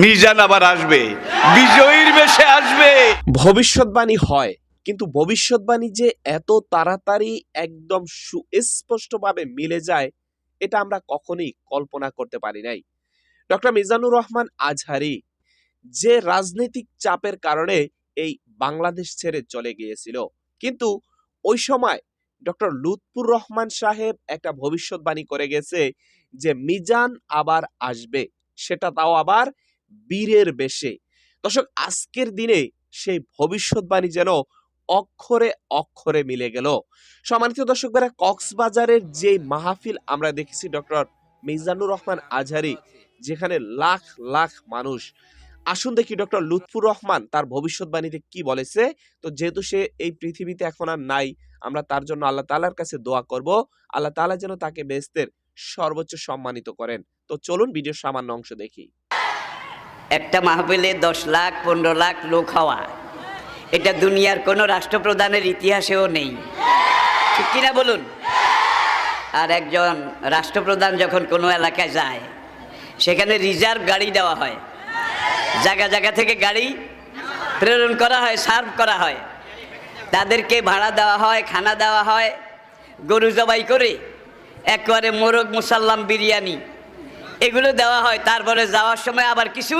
মিজান আবার আসবে। বিজয়ীর বেশে আসবে। ভবিষ্যৎবাণী হয়, কিন্তু ভবিষ্যৎবাণী যে এত তাড়াতাড়ি একদম সুস্পষ্টভাবে মিলে যায়, এটা আমরা কখনোই কল্পনা করতে পারি নাই। ডক্টর মিজানুর রহমান আজহারি, যে রাজনৈতিক চাপের কারণে এই বাংলাদেশ ছেড়ে চলে গিয়েছিল, কিন্তু ওই সময় ডক্টর লুৎফুর রহমান সাহেব একটা ভবিষ্যৎবাণী করে গেছে যে মিজান আবার আসবে, সেটা তাও আবার বীরের বেশে। দর্শক, আজকের দিনে সেই ভবিষ্যৎবাণী যেন অক্ষরে অক্ষরে মিলে গেল। সম্মানিত দর্শকরা কক্সবাজারের যে মাহফিল আমরা দেখেছি ডক্টর মিজানুর রহমান আজহারি, যেখানে লাখ লাখ মানুষ। আসুন দেখি ডক্টর লুৎফুর রহমান তার ভবিষ্যৎবাণীতে কি বলেছে। তো যেহেতু সে এই পৃথিবীতে এখন আর নাই, আমরা তার জন্য আল্লাহ তালার কাছে দোয়া করব। আল্লাহ তালা যেন তাকে বেস্তের সর্বোচ্চ সম্মানিত করেন। তো চলুন ভিডিওর সামান্য অংশ দেখি। একটা মাহফিলে দশ লাখ, পনেরো লাখ লোক হওয়া, এটা দুনিয়ার কোনো রাষ্ট্রপ্রধানের ইতিহাসেও নেই। ঠিক কিনা বলুন? আর একজন রাষ্ট্রপ্রধান যখন কোনো এলাকায় যায়, সেখানে রিজার্ভ গাড়ি দেওয়া হয়। জায়গা জায়গা থেকে গাড়ি প্রেরণ করা হয়, সার্ভ করা হয়। তাদেরকে ভাড়া দেওয়া হয়, খানা দেওয়া হয়, গরু জবাই করে, একবারে মোরগ মুসাল্লাম বিরিয়ানি, এগুলো দেওয়া হয়। তারপরে যাওয়ার সময় আবার কিছু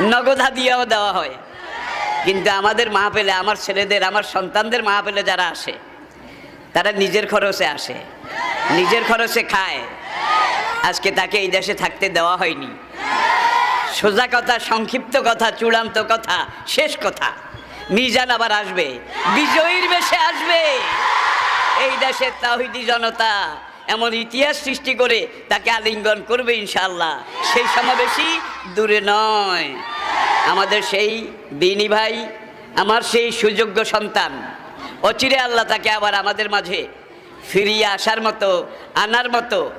নগদ হাদিয়াও দেওয়া হয়। কিন্তু আমাদের মাহফিলে, আমার ছেলেদের, আমার সন্তানদের মাহফিলে যারা আসে, তারা নিজের খরচে আসে, নিজের খরচে খায়। আজকে তাকে এই দেশে থাকতে দেওয়া হয়নি। সোজা কথা, সংক্ষিপ্ত কথা, চূড়ান্ত কথা, শেষ কথা। মিজান আবার আসবে, বিজয়ীর বেশে আসবে। এই দেশের তাহিদি জনতা এমন ইতিহাস সৃষ্টি করে তাকে আলিঙ্গন করবে ইনশাল্লাহ সেই সমাবেশই দূরে নয়। আমাদের সেই বিনি ভাই, আমার সেই সুযোগ্য সন্তান। অচিরে আল্লাহ তাকে আবার আমাদের মাঝে ফিরিয়ে আসার মতো, আনার মতো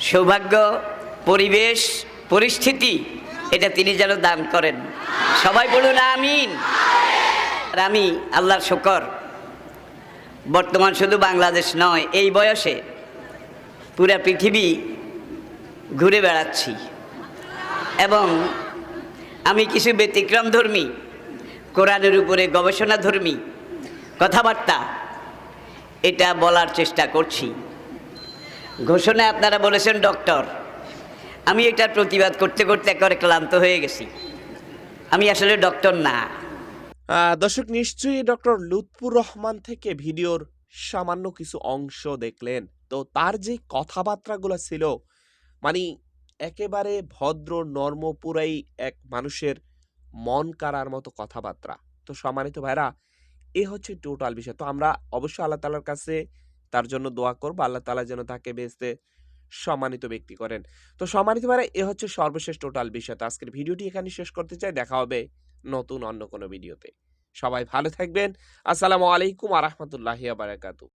সৌভাগ্য, পরিবেশ, পরিস্থিতি এটা তিনি যেন দান করেন। সবাই বলুন আমিন। আর আমি আল্লাহর শকর। বর্তমান শুধু বাংলাদেশ নয়, এই বয়সে পুরা পৃথিবী ঘুরে বেড়াচ্ছি। এবং আমি কিছু ব্যতিক্রম ধর্মী, কোরআনের উপরে গবেষণা ধর্মী কথাবার্তা, এটা বলার চেষ্টা করছি। ঘোষণায় আপনারা বলেছেন, ডক্টর, আমি এটার প্রতিবাদ করতে করতে একেবারে ক্লান্ত হয়ে গেছি। আমি আসলে ডক্টর না। দর্শক, নিশ্চয়ই ডক্টর লুৎফুর রহমান থেকে ভিডিওর সামান্য কিছু অংশ দেখলেন। তো তার যে কথাবার্তাগুলো ছিল মানে একেবারে ভদ্র নর্ম পুরাই এক মানুষের মন কাড়ার মতো কথাবার্তা। তো সম্মানিত ভাইরা, এ হচ্ছে টোটাল বিষয়। তো আমরা অবশ্যই আল্লাহ তালার কাছে তার জন্য দোয়া করব। আল্লাহ তালা যেন তাকে বেসতে সম্মানিত ব্যক্তি করেন। তো সম্মানিত ভাইরা, এ হচ্ছে সর্বশেষ টোটাল বিষয়। তো আজকের ভিডিওটি এখানে শেষ করতে চাই। দেখা হবে নতুন অন্য কোনো ভিডিওতে। সবাই ভালো থাকবেন। আসসালামু আলাইকুম আ রহমতুল্লাহি বারাকাতু